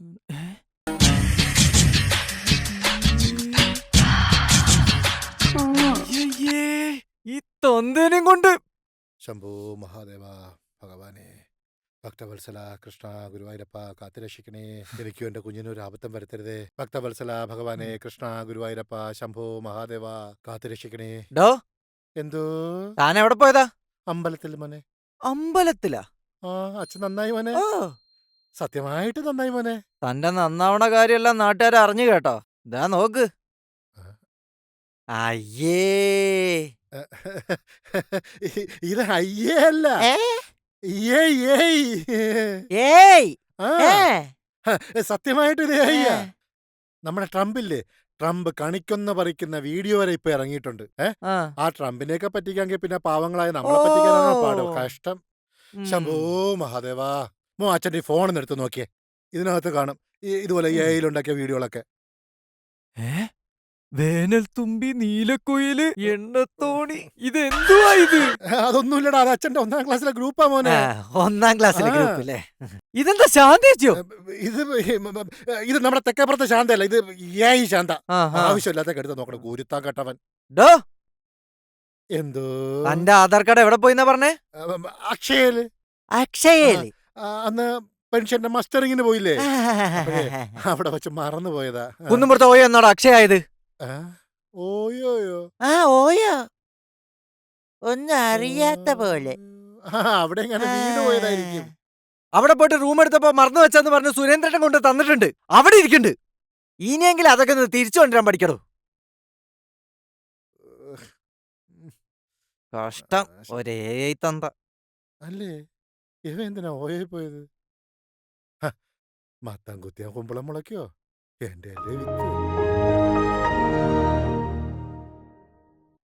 ഈ തൊന്തേനും കൊണ്ട്. ശംഭു മഹാദേവ ഭഗവാനെ. ഭക്തവത്സല കൃഷ്ണ ഗുരുവായൂരപ്പ കാത്തുരക്ഷിക്കണേ. എനിക്കും എന്റെ കുഞ്ഞിനും ഒരു അബദ്ധം വരുത്തരുതേ. ഭക്തവത്സല ഭഗവാനെ കൃഷ്ണ ഗുരുവായൂരപ്പ ശംഭു മഹാദേവ കാത്തുരക്ഷിക്കണേ. ഡോ. എന്തോ? താൻ എവിടെ പോയതാ? അമ്പലത്തിൽ മോനെ. അമ്പലത്തിലാ? ആ അച്ഛൻ നന്നായി മോനെ. സത്യമായിട്ട് നന്നായി മോനെ. തന്റെ നന്നാവണ കാര്യമെല്ലാം നാട്ടുകാർ അറിഞ്ഞു കേട്ടോ. ഇതാ നോക്ക്. അയ്യേ. ഇത് അയ്യേ അല്ല. ഏയ് ഏയ് ഏയ്. ആ. സത്യമായിട്ട് ഇത് അയ്യ. നമ്മുടെ ട്രംപില്ലേ? ട്രംപ് കണിക്കൊന്ന് പറിക്കുന്ന വീഡിയോ വരെ ഇപ്പൊ ഇറങ്ങിയിട്ടുണ്ട്. ഏഹ് ആ, ആ ട്രംപിനെയൊക്കെ പറ്റിക്കാങ്കിൽ പിന്നെ പാവങ്ങളായ നമ്മളെ പറ്റിക്കാൻ പാടോ? കഷ്ടം. ശംഭോ മഹാദേവാ. മോ അച്ഛന്റെ ഈ ഫോൺ എടുത്ത് നോക്കിയേ. ഇതിനകത്ത് കാണും. ഈ ഇതുപോലെ എ ഐയിലുണ്ടാക്കിയ വീഡിയോകളൊക്കെ. ഏ? വേനൽ തുമ്പി നീലക്കുയിൽ എണ്ണത്തോണി. ഇതെന്തുവാ ഇത്? അതൊന്നുമില്ലടാ. അത് അച്ഛന്റെ ഒന്നാം ക്ലാസ്സിലെ ഗ്രൂപ്പാ മോനെ. ഒന്നാം ക്ലാസ്സിലെ. ഗ്രൂപ്പ് അല്ലേ ഇതെന്താ ശാന്തേച്ചോ ഇത് ഇത് നമ്മുടെ തെക്കേപ്പുറത്തെ ശാന്തല്ല ഇത് ഏയ് ശാന്ത. ആവശ്യമില്ലാത്ത എടുത്ത് നോക്കണം. ഗുരുത്താൻ കെട്ടവൻ. ഡോ. എന്തോ? തന്റെ ആധാർ കാർഡ് എവിടെ പോയിന്നാ പറഞ്ഞേ? അക്ഷയൽ. ആ, അന്ന് പെൻഷന്റെ മസ്റ്ററിങ്ങിന് പോയില്ലേ? അവിടെ വെച്ച് മറന്നു പോയതാ കുന്നുമ്പുറത്ത് ഓയോ എന്നോട്? അക്ഷയായത്. ഓയോയോ? ആ ഓയോ. ഒന്നും അറിയാത്ത പോലെ. അവിടെ പോയതായിരിക്കും. അവിടെ പോയിട്ട് റൂം എടുത്തപ്പോ മറന്നു വെച്ചെന്ന് പറഞ്ഞ് സുരേന്ദ്രൻ കൊണ്ട് തന്നിട്ടുണ്ട്. അവിടെ ഇരിക്കുന്നുണ്ട്. ഇനിയെങ്കിലും അതൊക്കെ ഒന്ന് തിരിച്ചു കൊണ്ടുവരാൻ പഠിക്കണോ കഷ്ടം. ഒരേ തന്ത അല്ലേ? ഇവ എന്തിനാ ഓയായി പോയത്? ഹ, മത്തം കുത്തിയാ കുമ്പളം മുളയ്ക്കോ? എന്റെ അല്ലേ വിത്ത്.